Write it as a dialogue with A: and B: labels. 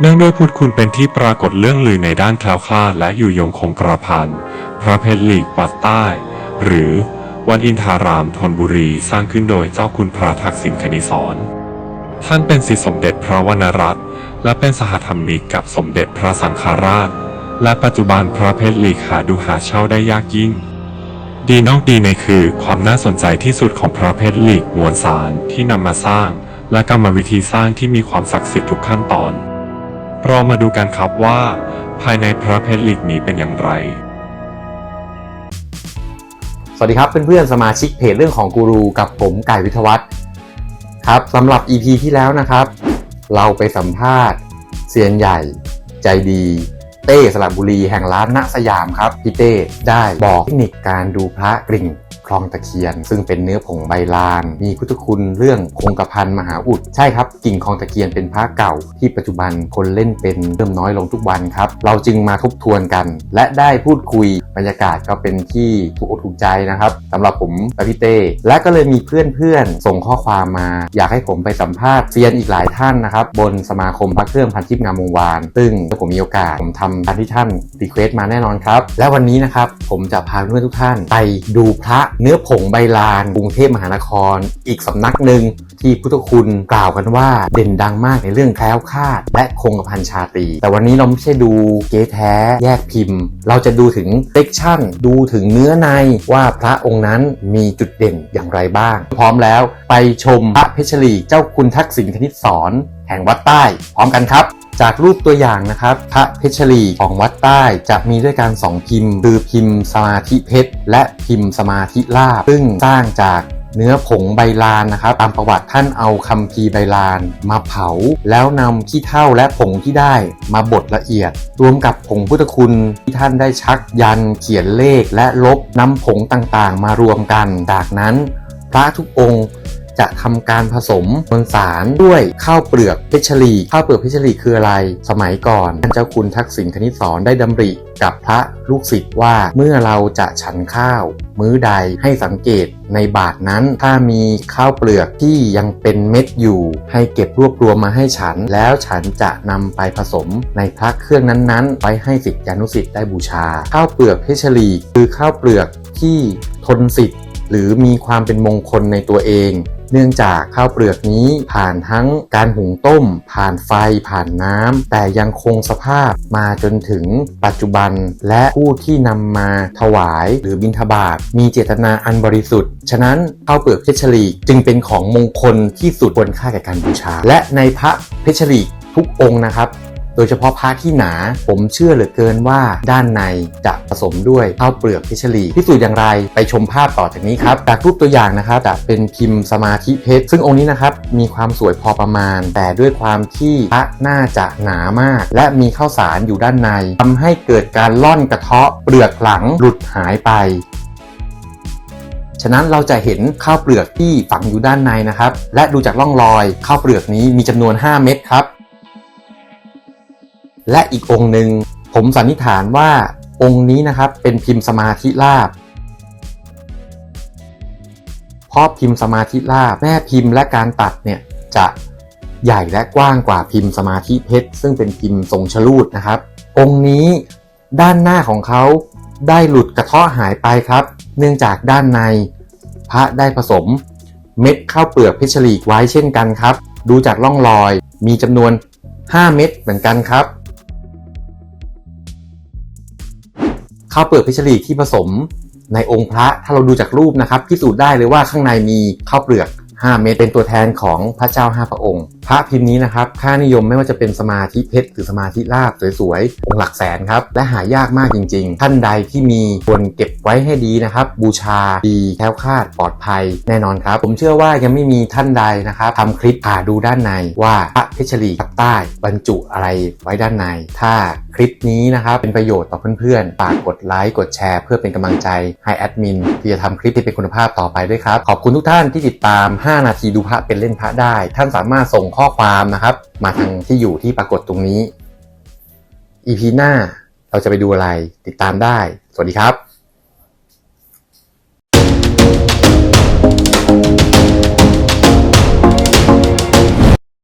A: เนื่องด้วยพุทธคุณเป็นที่ปรากฏเรื่องลือในด้านแคล้วคลาดและอยู่ยงคงกระพันพระเพชรหลีกปัดใต้ หรือวัดอินทารามธนบุรีสร้างขึ้นโดยเจ้าคุณพระทักษิณคณิสรท่านเป็นศิษย์สมเด็จพระวรรณรัตน์และเป็นสหธรรมิกกับสมเด็จพระสังฆราช และปัจจุบันพระเพชรหลีกหาดูหาเช่าได้ยากยิ่ง ดีนอกดีในคือ ความน่าสนใจที่สุดของพระเพชรหลีกมวลสารที่นำมาสร้าง และกรรมวิธีสร้างที่มีความศักดิ์สิทธิ์ทุกขั้นตอน เรามาดูกันครับว่า ภายในพระเพชรลีกนี้เป็นอย่างไร
B: สวัสดีครับเพื่อนๆสมาชิกเพจเรื่องของกูรูกับผมไก่วิทวัฒน์ครับสำหรับ EP ที่แล้วนะครับ เราไปสัมภาษณ์เซียนใหญ่ ใจดีเต้สระบุรีแห่งร้านณสยามครับพี่เต้ได้บอกเทคนิคการดูพระกริ่ง คลองตะเคียน ซึ่งเป็นเนื้อผงใบลาน มีพุทธคุณเรื่องคงกระพันมหาอุด ใช่ครับ กิ่งคลองตะเคียนเป็นพระเก่า ที่ปัจจุบันคนเล่นเป็นเริ่มน้อยลงทุกวันครับ เราจึงมาทบทวนกัน และได้พูดคุยบรรยากาศก็เป็นที่ถูกอกถูกใจนะครับสำหรับผมและพี่เต้และก็เลยมีเพื่อนๆส่งข้อความมา อยากให้ผมไปสัมภาษณ์เซียนอีกหลายท่านนะครับบนสมาคมพระเครื่องพันทิพย์งามวงวานซึ่งถ้าผมมีโอกาสผมทำตามที่ท่านรีเควสต์มาแน่นอนครับ และวันนี้นะครับผมจะพาเพื่อนทุกท่านไปดูพระเนื้อผงใบลานกรุงเทพมหานคร อีกสำนักหนึ่งที่พุทธคุณกล่าวกันว่าเด่นดังมากในเรื่องแคล้วคลาด และคงกระพันชาตรีแต่วันนี้เราไม่ใช่ดูเก๊แท้ แยกพิมพ์ เราจะดูถึงเ e กชั่น ดูถึงเนื้อในว่าพระองค์นั้นมีจุดเด่นอย่างไรบ้าง พร้อมแล้วไปชมพระเพชรีเจ้าคุณทักษิณคณิตสอนแห่งวัดใต้ พร้อมกันครับ จากรูปตัวอย่างนะครับ พระเพชรลีของวัดใต้จะมีด้วยกันสองพิมพ์ คือพิมพ์สมาธิเพชร และพิมพ์สมาธิลาบ ซึ่งสร้างจากเนื้อผงใบลานนะครับ ตามประวัติท่านเอาคัมภีร์ใบลานมาเผา แล้วนำขี้เถ้าและผงที่ได้มาบดละเอียด รวมกับผงพุทธคุณที่ท่านได้ชักยันเขียนเลขและลบนำผงต่างๆ มารวมกัน จากนั้น พระทุกองค์ จะทำการผสมมวลสารด้วยข้าวเปลือกเพชรลีข้าวเปลือกเพชรลีคืออะไร สมัยก่อนท่านเจ้าคุณทักษิณคณิสอนได้ดำริกับพระลูกศิษย์ว่าเมื่อเราจะฉันข้าว มื้อใดให้สังเกตในบาทนั้นถ้ามีข้าวเปลือกที่ยังเป็นเม็ดอยู่ ให้เก็บรวบรวมมาให้ฉัน แล้วฉันจะนำไปผสมในพระเครื่องนั้นๆ ไว้ให้ศิษยานุศิษย์ได้บูชา ข้าวเปลือกเพชรลีคือข้าวเปลือกที่ทนศิษย์หรือมีความเป็นมงคลในตัวเอง เนื่องจากข้าวเปลือกนี้ผ่านทั้งการหุงต้ม ผ่านไฟผ่านน้ำ แต่ยังคงสภาพมาจนถึงปัจจุบัน และผู้ที่นำมาถวายหรือบิณฑบาตมีเจตนาอันบริสุทธิ์ ฉะนั้นข้าวเปลือกเพชรลีจึงเป็นของมงคลที่สุดควรค่าแก่การบูชา และในพระเพชรลีทุกองค์นะครับ โดยเฉพาะผ้าที่หนา ผมเชื่อเหลือเกินว่าด้านในจะผสมด้วยข้าวเปลือกพิชลีพิสูจน์อย่างไรไปชมภาพต่อจากนี้ครับจากรูปตัวอย่างนะครับจะเป็นพิมพ์สมาธิเพชร ซึ่งองค์นี้นะครับมีความสวยพอประมาณ แต่ด้วยความที่พระน่าจะหนามาก และมีข้าวสารอยู่ด้านในทำให้เกิดการล่อนกระเทาะเปลือกหลังหลุดหายไปฉะนั้นเราจะเห็นข้าวเปลือกที่ฝังอยู่ด้านในนะครับ และดูจากร่องรอยข้าวเปลือกนี้มีจำนวน 5 เม็ดครับ และอีกองค์หนึ่งผมสันนิษฐานว่าองค์นี้นะครับเป็นพิมพ์สมาธิลาบเพราะพิมพ์สมาธิลาบแม่พิมพ์และการตัดเนี่ยจะใหญ่และกว้างกว่าพิมพ์สมาธิเพชร ซึ่งเป็นพิมพ์ทรงชลูดนะครับ องค์นี้ด้านหน้าของเขาได้หลุดกระเทาะหายไปครับ เนื่องจากด้านใน พระได้ผสมเม็ดข้าวเปลือกเพชรลีกไว้เช่นกันครับ ดูจากร่องรอยมีจำนวน 5 เม็ดเหมือนกันครับ ข้าวเปลือกพิชรลีที่ผสมในองค์พระถ้าเราดูจากรูปนะครับพิสูจน์ได้เลยว่าข้างในมีข้าวเปลือก 5 เม็ดเป็นตัวแทนของพระเจ้า 5 พระองค์ พระพิมพ์นี้นะครับค่านิยมไม่ว่าจะเป็นสมาธิเพชรหรือสมาธิลาบสวยๆองค์หลักแสนครับและหายากมากจริง ๆ ท่านใดที่มีควรเก็บไว้ให้ดีนะครับบูชาดีแคล้วคลาดปลอดภัยแน่นอนครับ ผมเชื่อว่ายังไม่มีท่านใดนะครับทำคลิปผ่าดูด้านในว่าพระเพชรลีกับใต้บรรจุอะไรไว้ด้านใน ถ้าคลิปนี้นะครับเป็นประโยชน์ต่อเพื่อนๆฝากกดไลค์กดแชร์เพื่อเป็นกำลังใจให้แอดมินที่จะทำคลิปที่เป็นคุณภาพต่อไปด้วยครับขอบคุณทุกท่านที่ติดตาม 5 นาทีดูพระเป็นเล่นพระได้ ท่านสามารถส่งข้อความนะครับ มาทางที่อยู่ที่ปรากฏตรงนี้ EP หน้าเราจะไปดูอะไรติดตามได้ สวัสดีครับ